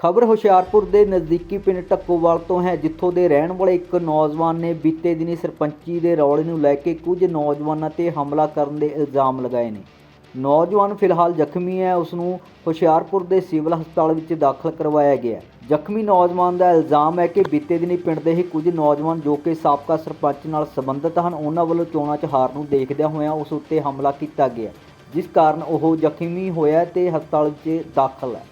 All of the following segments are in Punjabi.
ਖਬਰ ਹੁਸ਼ਿਆਰਪੁਰ ਦੇ ਨਜ਼ਦੀਕੀ ਪਿੰਡ ਟੱਕੋਵਾਲ ਤੋਂ ਹੈ, ਜਿੱਥੋਂ ਦੇ ਰਹਿਣ ਵਾਲੇ ਇੱਕ ਨੌਜਵਾਨ ਨੇ ਬੀਤੇ ਦਿਨੀ ਸਰਪੰਚੀ ਦੇ ਰੌਲੇ ਨੂੰ ਲੈ ਕੇ ਕੁਝ ਨੌਜਵਾਨਾਂ ਤੇ ਹਮਲਾ ਕਰਨ ਦੇ ਇਲਜ਼ਾਮ ਲਗਾਏ ਨੇ। ਨੌਜਵਾਨ ਫਿਲਹਾਲ ਜ਼ਖਮੀ ਹੈ ਉਸ ਨੂੰ ਹੁਸ਼ਿਆਰਪੁਰ ਦੇ ਸਿਵਲ ਹਸਪਤਾਲ ਵਿੱਚ ਦਾਖਲ ਕਰਵਾਇਆ ਗਿਆ ਜ਼ਖਮੀ ਨੌਜਵਾਨ ਦਾ ਇਲਜ਼ਾਮ ਹੈ ਕਿ ਬੀਤੇ ਦਿਨੀ ਪਿੰਡ ਦੇ ਹੀ ਕੁਝ ਨੌਜਵਾਨ ਜੋ ਕਿ ਸਾਬਕਾ ਸਰਪੰਚ ਨਾਲ ਸੰਬੰਧਿਤ ਹਨ, ਉਹਨਾਂ ਵੱਲੋਂ ਚੋਣਾਂ 'ਚ ਹਾਰ ਨੂੰ ਦੇਖਦਿਆਂ ਹੋਇਆਂ ਉਸ ਉੱਤੇ ਹਮਲਾ ਕੀਤਾ ਗਿਆ। ਜਿਸ ਕਾਰਨ ਉਹ ਜ਼ਖਮੀ ਹੋਇਆ ਤੇ ਹਸਪਤਾਲ ਵਿੱਚ ਦਾਖਲ ਹੈ।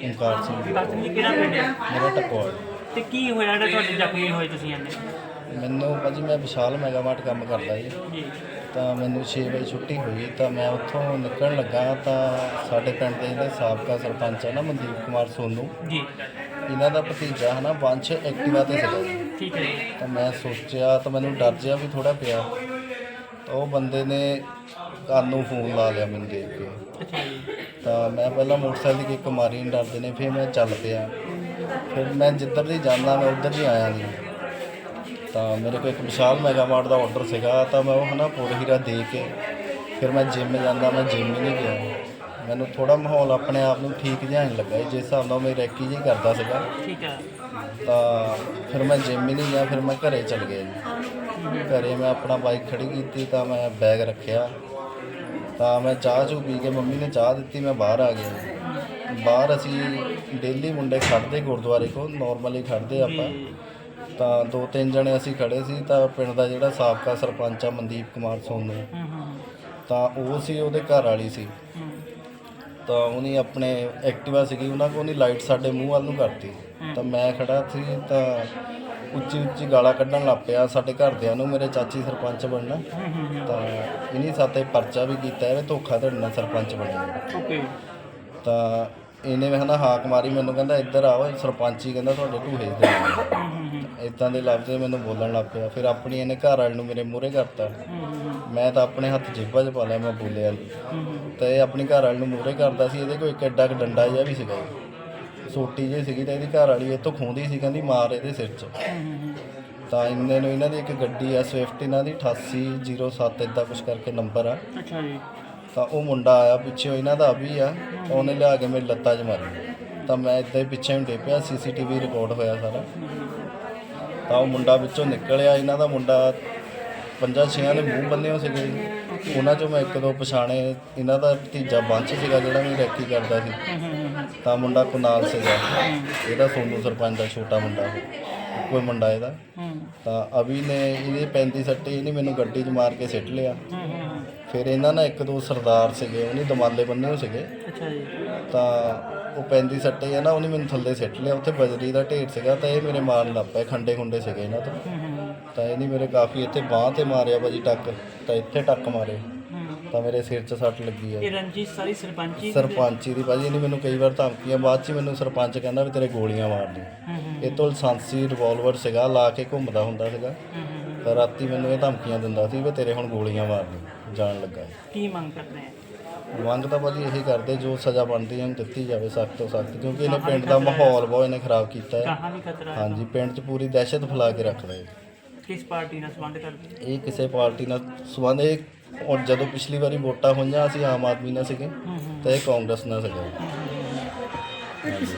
ਸਿੰਘ ਕਾਸਮ ਜੀ ਕਿਹੜਾ ਪਿੰਡ ਹੈ? ਮੇਰਾ ਟਕਵਾਲ ਤੇ ਕੀ ਹੋਇਆ ਜਿਹੜਾ ਤੁਹਾਡੇ ਜ਼ਖਮੀ ਹੋਏ ਤੁਸੀਂ ਇੰਨੇ? ਮੈਨੂੰ ਭਾਜੀ ਮੈਂ ਵਿਸ਼ਾਲ ਮੈਗਾਮਾਰਟ ਕੰਮ ਕਰਦਾ ਜੀ। ਜੀ। ਤਾਂ ਮੈਨੂੰ 6 ਵਜੇ ਛੁੱਟੀ ਹੋਈ ਤਾਂ ਮੈਂ ਉੱਥੋਂ ਨਿਕਲਣ ਲੱਗਾ ਤਾਂ ਸਾਡੇ ਪਿੰਡ ਦੇ ਜਿਹੜੇ ਸਾਬਕਾ ਸਰਪੰਚ ਆ ਨਾ ਮਨਦੀਪ ਕੁਮਾਰ ਸੋਨੂ ਜੀ। ਇਹਨਾਂ ਦਾ ਭਤੀਜਾ ਹੈ ਨਾ ਵੰਸ਼ ਐਕਟਿਵਾ ਤੇ ਸੀਗਾ। ਜੀ। ਠੀਕ ਹੈ ਜੀ। ਤਾਂ ਮੈਂ ਸੋਚਿਆ ਤਾਂ ਮੈਨੂੰ ਡਰ ਜਿਹਾ ਵੀ ਥੋੜਾ ਪਿਆ। ਤਾਂ ਉਹ ਬੰਦੇ ਨੇ ਕੰਨ ਨੂੰ ਫੋਨ ਲਾ ਲਿਆ ਮੈਨੂੰ ਦੇਖ ਕੇ। ਅੱਛਾ ਜੀ। ਤਾਂ ਮੈਂ ਪਹਿਲਾਂ ਮੋਟਰਸਾਈਕਲ ਦੀ ਕਿੱਕ ਮਾਰੀ ਨਹੀਂ ਡਰਦੇ ਨੇ ਫਿਰ ਮੈਂ ਚੱਲ ਪਿਆ। ਫਿਰ ਮੈਂ ਜਿੱਧਰ ਦੀ ਜਾਂਦਾ ਮੈਂ ਉੱਧਰ ਦੀ ਆਇਆ ਨਹੀਂ ਤਾਂ ਮੇਰੇ ਕੋਲ ਇੱਕ ਵਿਸ਼ਾਲ ਮੈਗਾਮਾਰਟ ਦਾ ਆਰਡਰ ਸੀਗਾ ਤਾਂ ਮੈਂ ਉਹ ਹਨਾ ਪੁਰ ਹੀਰਾ ਦੇ ਕੇ ਫਿਰ ਮੈਂ ਜਿਮ ਜਾਂਦਾ ਮੈਂ ਜਿਮ ਹੀ ਨਹੀਂ ਗਿਆ। ਮੈਨੂੰ ਥੋੜਾ ਮਾਹੌਲ ਆਪਣੇ ਆਪ ਨੂੰ ਠੀਕ ਜਿਹਾ ਨਹੀਂ ਲੱਗਾ ਜਿਸ ਹਿਸਾਬ ਨਾਲ ਮੈਂ ਰੈਕੀ ਜੀ ਕਰਦਾ ਸੀਗਾ। ਠੀਕ ਹੈ ਤਾਂ ਫਿਰ ਮੈਂ ਜਿਮ ਹੀ ਨਹੀਂ ਗਿਆ ਫਿਰ ਮੈਂ ਘਰੇ ਚਲ ਗਿਆ ਜੀ। ਘਰੇ ਮੈਂ ਆਪਣਾ ਬਾਈਕ ਖੜੀ ਕੀਤੀ ਤਾਂ ਮੈਂ ਬੈਗ ਰੱਖਿਆ। ਤਾਂ ਮੈਂ ਚਾਹ ਚੂ ਪੀ ਕੇ ਮੰਮੀ ਨੇ ਚਾਹ ਦਿੱਤੀ ਮੈਂ ਬਾਹਰ ਆ ਗਿਆ। ਬਾਹਰ ਅਸੀਂ ਡੇਲੀ ਮੁੰਡੇ ਖੜਦੇ ਗੁਰਦੁਆਰੇ ਕੋਲ ਨਾਰਮਲੀ ਖੜਦੇ ਆਪਾਂ। ਤਾਂ ਦੋ ਤਿੰਨ ਜਣੇ ਅਸੀਂ ਖੜੇ ਸੀ ਤਾਂ ਪਿੰਡ ਦਾ ਜਿਹੜਾ ਸਾਬਕਾ ਸਰਪੰਚ ਆ ਮਨਦੀਪ ਕੁਮਾਰ ਸੋਨੂ। ਤਾਂ ਉਹ ਸੀ ਉਹਦੇ ਘਰ ਵਾਲੀ ਸੀ। ਤਾਂ ਉਹਨੇ ਆਪਣੇ ਐਕਟਿਵਾ ਸੀਗੀ ਉਹਨਾਂ ਕੋਲ ਉਹਨੇ ਲਾਈਟ ਸਾਡੇ ਮੂੰਹ ਵੱਲ ਨੂੰ ਕਰਤੀ। ਤਾਂ ਮੈਂ ਖੜਾ ਸੀ ਤਾਂ ਉੱਚੀ ਉੱਚੀ ਗਾਲਾਂ ਕੱਢਣ ਲੱਗ ਪਿਆ। ਸਾਡੇ ਘਰਦਿਆਂ ਨੂੰ ਮੇਰੇ ਚਾਚੀ ਸਰਪੰਚ ਬਣਨਾ। ਤਾਂ ਇਨੀ ਸਾਤੇ ਪਰਚਾ ਵੀ ਕੀਤਾ ਵੀ ਧੋਖਾ ਧੜੀ ਨਾਲ ਸਰਪੰਚ ਬਣਿਆ ਓਕੇ। ਤਾਂ ਇਹਨੇ ਮੈਂ ਹਨਾ ਹਾਕ ਮਾਰੀ ਮੈਨੂੰ ਕਹਿੰਦਾ ਇੱਧਰ ਆਓ ਇਹ ਸਰਪੰਚ ਹੀ ਕਹਿੰਦਾ ਤੁਹਾਡੇ ਢੂਹੇ ਦੇ ਇਦਾਂ ਦੇ ਲਫ਼ਜ਼ ਮੈਨੂੰ ਬੋਲਣ ਲੱਗ ਪਿਆ। ਫਿਰ ਆਪਣੀ ਇਹਨੇ ਘਰ ਵਾਲੇ ਨੂੰ ਮੇਰੇ ਮੂਹਰੇ ਕਰਤਾ। ਮੈਂ ਤਾਂ ਆਪਣੇ ਹੱਥ ਜੇਬਾਂ 'ਚ ਪਾ ਲਿਆ ਮੈਂ ਬੋਲਿਆ ਤੇ ਇਹ ਆਪਣੀ ਘਰ ਵਾਲੀ ਨੂੰ ਮੂਹਰੇ ਕਰਦਾ ਸੀ ਇਹਦੇ ਕੋਲ ਇੱਕ ਐਡਾ ਕੁ ਡੰਡਾ ਜਿਹਾ ਵੀ ਸੀਗਾ। ਸੋਟੀ ਜਿਹੀ ਸੀਗੀ ਤੇ ਇਹਦੀ ਘਰ ਵਾਲੀ ਇਹ ਤੋਂ ਖੋਂਦੀ ਸੀ ਕਹਿੰਦੀ ਮਾਰ ਇਹਦੇ ਸਿਰ 'ਚ। ਤਾਂ ਇੰਨੇ ਨੂੰ ਇਹਨਾਂ ਦੀ ਇੱਕ ਗੱਡੀ ਆ ਸਵਿਫਟ ਇਹਨਾਂ ਦੀ 8807 ਇਦਾਂ ਕੁਝ ਕਰਕੇ ਨੰਬਰ ਆ। ਅੱਛਾ ਜੀ। ਤਾਂ ਉਹ ਮੁੰਡਾ ਆਇਆ ਪਿੱਛੇ ਇਹਨਾਂ ਦਾ ਵੀ ਆ ਉਹਨੇ ਲਿਆ ਕੇ ਮੇਰੀ ਲੱਤਾਂ 'ਚ ਮਾਰੀ। ਤਾਂ ਮੈਂ ਇਦਾਂ ਹੀ ਪਿੱਛੇ ਨੂੰ ਡੇਪਿਆ ਸੀਸੀਟੀਵੀ ਰਿਕਾਰਡ ਹੋਇਆ ਸਾਰਾ। ਤਾਂ ਉਹ ਮੁੰਡਾ ਵਿੱਚੋਂ ਨਿਕਲਿਆ ਇਹਨਾਂ ਦਾ ਮੁੰਡਾ ਪੰਜਾਂ ਛੇਆਂ ਦੇ ਮੂੰਹ ਬੰਨੇ ਹੋ ਸੀਗੇ ਜੀ। ਉਹਨਾਂ ਚੋਂ ਮੈਂ ਇੱਕ ਦੋ ਪਛਾਣੇ ਇਹਨਾਂ ਦਾ ਭਤੀਜਾ ਬੰਚ ਸੀਗਾ ਜਿਹੜਾ ਵੀ ਰੈਕੀ ਕਰਦਾ ਸੀ। ਤਾਂ ਮੁੰਡਾ ਕੁਨਾਲ ਸੀਗਾ। ਇਹਦਾ ਸੋਨੂ ਸਰਪੰਚ ਦਾ ਛੋਟਾ ਮੁੰਡਾ। ਕੋਈ ਮੁੰਡਾ ਇਹਦਾ। ਤਾਂ ਅਭੀ ਨੇ ਇਹਦੇ 35 ਸੱਟੇ ਇਹਨੇ ਮੈਨੂੰ ਗੱਡੀ 'ਚ ਮਾਰ ਕੇ ਸਿੱਟ ਲਿਆ। ਫਿਰ ਇਹਨਾਂ ਨਾਲ ਇੱਕ ਦੋ ਸਰਦਾਰ ਸੀਗੇ ਉਹਨੇ ਦਮਾਲੇ ਬੰਨੇ ਹੋ ਸੀਗੇ। ਅੱਛਾ ਜੀ। ਤਾਂ ਉਹ 35 ਸੱਟੇ ਆ ਨਾ ਉਹਨੇ ਮੈਨੂੰ ਥੱਲੇ ਸਿੱਟ ਲਿਆ। ਉੱਥੇ ਬਜਰੀ ਦਾ ਢੇਰ ਸੀਗਾ ਤਾਂ ਇਹ ਮੇਰੇ ਮਾਰਨ ਲੱਗ ਪਏ ਖੰਡੇ ਖੁੰਡੇ ਸੀਗੇ ਇਹਨਾਂ ਤੋਂ। ਤਾਂ ਇਹਨੇ ਮੇਰੇ ਕਾਫੀ ਇੱਥੇ ਬਾਹ ਤੇ ਮਾਰਿਆ ਭਾਜੀ ਟੱਕ ਤਾਂ ਇੱਥੇ ਟੱਕ ਮਾਰੇ। ਤਾਂ ਮੇਰੇ ਸਿਰ 'ਚ ਸੱਟ ਲੱਗੀ ਆ। ਇਹ ਰਣਜੀਤ ਸਾਰੀ ਸਰਪੰਚੀ ਸਰਪੰਚੀ ਦੀ ਭਾਜੀ ਇਹਨੇ ਮੈਨੂੰ ਕਈ ਵਾਰ ਧਮਕੀਆਂ ਬਾਅਦ 'ਚ ਹੀ ਮੈਨੂੰ ਸਰਪੰਚ ਕਹਿੰਦਾ ਵੀ ਤੇਰੇ ਗੋਲੀਆਂ ਮਾਰ ਦੇ ਹੂੰ ਹੂੰ। ਇਹ ਤੋਂ ਲਾਇਸੈਂਸੀ ਰਿਵਾਲਵਰ ਸੀਗਾ ਲਾ ਕੇ ਘੁੰਮਦਾ ਹੁੰਦਾ ਸੀਗਾ। ਹੂੰ ਹੂੰ ਤਾਂ ਰਾਤੀ ਮੈਨੂੰ ਇਹ ਧਮਕੀਆਂ ਦਿੰਦਾ ਸੀ ਵੀ ਤੇਰੇ ਹੁਣ ਗੋਲੀਆਂ ਮਾਰ ਦੇ ਜਾਣ ਲੱਗਾ। ਕੀ ਮੰਗ ਕਰਦੇ ਆ? ਮੰਗ ਤਾਂ ਭਾਜੀ ਇਹੀ ਕਰਦੇ ਜੋ ਸਜ਼ਾ ਬਣਦੀ ਹੈ ਉਹਨੂੰ ਦਿੱਤੀ ਜਾਵੇ ਸਖਤ ਤੋਂ ਸਖਤ ਕਿਉਂਕਿ ਇਹਨੇ ਪਿੰਡ ਦਾ ਮਾਹੌਲ ਬਹੁਤ ਇਹਨੇ ਖਰਾਬ ਕੀਤਾ। ਹੈ ਕਹਾਂ ਵੀ ਖਤਰਾ ਹੈ। ਹਾਂਜੀ ਪਿੰਡ 'ਚ ਪੂਰੀ ਦਹਿਸ਼ਤ ਫੈਲਾ ਕੇ ਰੱਖਦਾ ਹੈ ਕਿਸ ਪਾਰਟੀ ਨਾਲ ਸੰਬੰਧ ਕਰਦੇ? ਇਹ ਕਿਸੇ ਪਾਰਟੀ ਨਾਲ ਸੰਬੰਧ ਇਹ ਔਰ ਜਦੋਂ ਪਿਛਲੀ ਵਾਰੀ ਵੋਟਾਂ ਹੋਈਆਂ ਅਸੀਂ ਆਮ ਆਦਮੀ ਨਾਲ ਸੀਗੇ ਤੇ ਇਹ ਕਾਂਗਰਸ ਨਾਲ ਸੀਗਾ।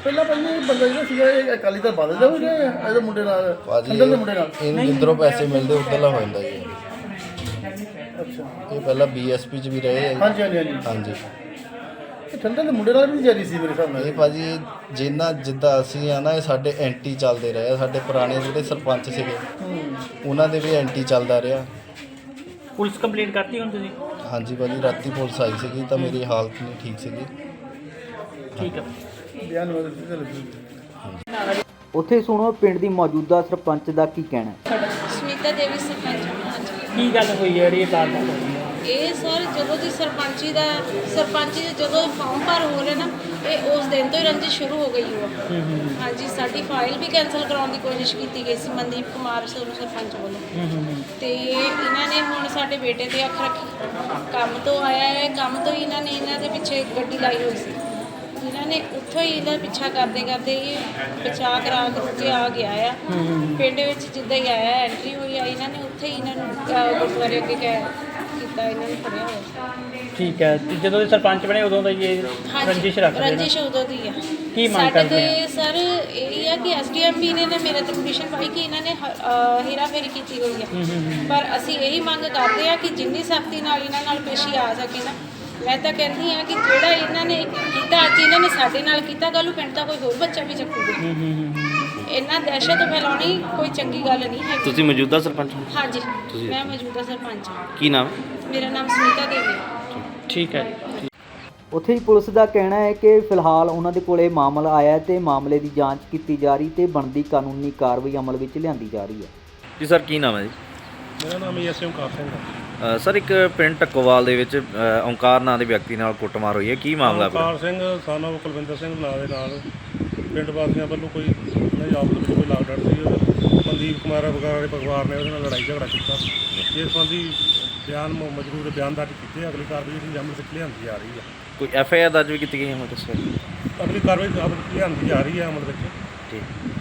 ਪਹਿਲਾਂ ਪਹਿਲਾਂ ਇਹ ਬੰਦਾ ਜਿਹੜਾ ਸੀਗਾ ਇਹ ਅਕਾਲੀ ਦਲ ਬਦਲ ਹੋ ਗਿਆ ਇਹਦੇ ਮੁੰਡੇ ਨਾਲ ਭਾਜੀ ਠੰਡਲ ਦੇ ਮੁੰਡੇ ਨਾਲ? ਇਹਨੂੰ ਜਿੱਧਰੋਂ ਪੈਸੇ ਮਿਲਦੇ ਉੱਧਰਲਾ ਹੋ ਜਾਂਦਾ ਜੀ। ਅੱਛਾ। ਇਹ ਪਹਿਲਾਂ ਬੀਐਸਪੀ 'ਚ ਵੀ ਰਹੇ ਆ ਜੀ। ਹਾਂਜੀ ਹਾਂਜੀ ਹਾਂਜੀ। ਹਾਂਜੀ। ਇਹ ਠੰਡਲ ਦੇ ਮੁੰਡੇ ਨਾਲ ਵੀ ਜਾਰੀ ਸੀ ਮੇਰੇ ਹਿਸਾਬ ਨਾਲ। ਇਹ ਭਾਜੀ ਜਿੰਨਾ ਜਿੱਦਾਂ ਅਸੀਂ ਆ ਨਾ ਇਹ ਸਾਡੇ ਐਂਟੀ ਚੱਲਦੇ ਰਹੇ ਆ। ਸਾਡੇ ਪੁਰਾਣੇ ਜਿਹੜੇ ਸਰਪੰਚ ਸੀਗੇ। ਉਹਨਾਂ ਦੇ ਵੀ ਐਂਟੀ ਚੱਲਦਾ ਰਿਹਾ। ਪੁਲਿਸ ਕੰਪਲੇਂਟ ਕਰਤੀ ਹੁਣ ਤੁਸੀਂ? ਹਾਂਜੀ ਭਾਜੀ ਰਾਤੀ ਪੁਲਿਸ ਆਈ ਸੀਗੀ ਤਾਂ ਮੇਰੀ ਹਾਲਤ ਨਹੀਂ ਠੀਕ ਸੀਗੀ। ਠੀਕ ਹੈ ਬਿਆਨ ਵਗੈਰਾ ਦਿੱਤੇ ਲੱਗੇ ਉੱਥੇ ਸੁਣੋ ਪਿੰਡ ਦੀ ਮੌਜੂਦਾ ਸਰਪੰਚ ਦਾ ਕੀ ਕਹਿਣਾ ਹੈ? ਸੁਨੀਤਾ ਦੇਵੀ ਸਰਪੰਚ ਕੀ ਗੱਲ ਹੋਈ ਹੈ ਜਿਹੜੀ ਇਹ ਹੈ ਇਹ ਸਰ ਜਦੋਂ ਦੀ ਸਰਪੰਚੀ ਦਾ ਸਰਪੰਚੀ ਦੇ ਜਦੋਂ ਫਾਰਮ ਭਰ ਹੋ ਰਹੇ ਨਾ ਇਹ ਉਸ ਦਿਨ ਤੋਂ ਹੀ ਰੰਜਿਸ਼ ਸ਼ੁਰੂ ਹੋ ਗਈ ਹੋ ਹਾਂਜੀ ਸਾਡੀ ਫਾਈਲ ਵੀ ਕੈਨਸਲ ਕਰਾਉਣ ਦੀ ਕੋਸ਼ਿਸ਼ ਕੀਤੀ ਗਈ ਸੀ ਮਨਦੀਪ ਕੁਮਾਰ ਸੋਨੂੰ ਸਰਪੰਚ ਵੱਲੋਂ। ਤੇ ਇਹਨਾਂ ਨੇ ਹੁਣ ਸਾਡੇ ਬੇਟੇ ਤੇ ਅੱਖ ਰੱਖੀ। ਕੰਮ ਤੋਂ ਆਇਆ ਹੈ ਕੰਮ ਤੋਂ ਹੀ ਇਹਨਾਂ ਨੇ ਇਹਨਾਂ ਦੇ ਪਿੱਛੇ ਗੱਡੀ ਲਾਈ ਹੋਈ ਸੀ। ਇਹਨਾਂ ਨੇ ਉੱਥੋਂ ਹੀ ਇਹਦਾ ਪਿੱਛਾ ਕਰਦੇ ਕਰਦੇ ਇਹ ਬਚਾ ਕਰਾ ਕੇ ਆ ਗਿਆ ਆ। ਪਿੰਡ ਵਿੱਚ ਜਿੱਦਾਂ ਹੀ ਆਇਆ ਐਂਟਰੀ ਹੋਈ ਆ ਇਹਨਾਂ ਨੇ ਉੱਥੇ ਹੀ ਇਹਨਾਂ ਨੂੰ ਗੁਰਦੁਆਰੇ ਅੱਗੇ ਕਹਿ ਕੀਤਾ ਇਹਨਾਂ ਨੇ ਫੜਿਆ ਹੋਇਆ ਠੀਕ ਹੈ ਤੇ ਜਦੋਂ ਦੇ ਸਰਪੰਚ ਬਣੇ ਉਦੋਂ ਦਾ ਹੀ ਇਹ ਰੰਜਿਸ਼ ਰੱਖਦੇ ਨੇ। ਰੰਜਿਸ਼ ਉਦੋਂ ਦੀ ਆ ਕੀ ਮੰਗ ਸਾਡੇ ਕਰਦੇ ਤੇ ਸਰ ਇਹ ਆ ਕਿ ਐਸਡੀਐਮ ਵੀ ਨੇ ਨਾ ਮੇਰੇ ਤੇ ਕੰਡੀਸ਼ਨ ਪਾਈ ਕਿ ਇਹਨਾਂ ਨੇ ਹੀਰਾ ਫੇਰੀ ਕੀਤੀ ਹੋਈ ਹੈ। ਪਰ ਅਸੀਂ ਇਹੀ ਮੰਗ ਕਰਦੇ ਆ ਕਿ ਜਿੰਨੀ ਸਖਤੀ ਨਾਲ ਇਹਨਾਂ ਨਾਲ ਪੇਸ਼ੀ ਆ ਸਕੇ ਨਾ ਮੈਂ ਤਾਂ ਕਹਿੰਦੀ ਆ ਕਿ ਜਿਹੜਾ ਇਹਨਾਂ ਨੇ ਕੀਤਾ ਅੱਜ ਇਹਨਾਂ ਨੇ ਸਾਡੇ ਨਾਲ ਕੀਤਾ ਕੱਲ੍ਹ ਨੂੰ ਪਿੰਡ ਦਾ ਕੋਈ ਹੋਰ ਬੱਚਾ ਵੀ ਚੱਕੂਗਾ। ਇਹਨਾਂ ਦਹਿਸ਼ਤ ਫੈਲਾਉਣੀ ਕੋਈ ਚੰਗੀ ਗੱਲ ਨਹੀਂ ਹੈ ਤੁਸੀਂ ਮੌਜੂਦਾ ਸਰਪੰਚ ਹੋ? ਹਾਂਜੀ ਮੈਂ ਮੌਜੂਦਾ ਸਰਪੰਚ ਹਾਂ। ਕੀ ਨਾਮ? ਮੇਰਾ ਨਾਮ ਸੁਨੀਤਾ ਦੇਵੀ ਹੈ। ਠੀਕ ਹੈ। ਉੱਥੇ ਹੀ ਪੁਲਿਸ ਦਾ ਕਹਿਣਾ ਹੈ ਕਿ ਫਿਲਹਾਲ ਉਹਨਾਂ ਦੇ ਕੋਲੇ ਮਾਮਲਾ ਆਇਆ ਹੈ ਤੇ ਮਾਮਲੇ ਦੀ ਜਾਂਚ ਕੀਤੀ ਜਾ ਰਹੀ ਤੇ ਬਣਦੀ ਕਾਨੂੰਨੀ ਕਾਰਵਾਈ ਅਮਲ ਵਿੱਚ ਲਿਆਂਦੀ ਜਾ ਰਹੀ ਹੈ। ਜੀ ਸਰ ਕੀ ਨਾਮ ਹੈ ਜੀ? ਮੇਰਾ ਨਾਮ ਐਸ ਓਮਕਾਰ ਸਿੰਘ ਹੈ। ਅ, ਸਰ ਇੱਕ ਪਿੰਡ ਟੱਕੋਵਾਲ ਦੇ ਵਿੱਚ ਅ, ਓਂਕਾਰ ਨਾਂ ਦੇ ਵਿਅਕਤੀ ਨਾਲ ਕੁੱਟਮਾਰ ਹੋਈ ਹੈ। ਕੀ ਮਾਮਲਾ ਪੂਰਾ ਓਮਕਾਰ ਸਿੰਘ ਸਾਨਾ ਕੁਲਵਿੰਦਰ ਸਿੰਘ ਨਾਂ ਦੇ ਨਾਲ ਪਿੰਡ ਵਾਸੀਆਂ ਵੱਲੋਂ ਕੋਈ ਨਹੀਂ ਆਪਸ ਵਿੱਚ ਕੋਈ ਡਾਟ ਸੀ ਮਨਦੀਪ ਕੁਮਾਰ ਵਗੈਰਾ ਦੇ ਪਰਿਵਾਰ ਨੇ ਉਹਦੇ ਨਾਲ ਲੜਾਈ ਝਗੜਾ ਕੀਤਾ। ਇਸ ਸੰਬੰਧੀ ਬਿਆਨ ਮਜਬੂਰ ਬਿਆਨ ਦਰਜ ਕੀਤੇ। ਅਗਲੀ ਕਾਰਵਾਈ ਜਿਹੜੀ ਅਮਲ ਵਿੱਚ ਲਿਆਂਦੀ ਜਾ ਰਹੀ ਹੈ ਕੋਈ ਐਫ ਆਈ ਆਰ ਦਰਜ ਵੀ ਕੀਤੀ ਗਈ ਹੈ ਹੁਣ ਦੱਸੋ। ਅਗਲੀ ਕਾਰਵਾਈ ਵਿੱਚ ਲਿਆਂਦੀ ਜਾ ਰਹੀ ਹੈ ਅਮਲ ਵਿੱਚ। ਠੀਕ।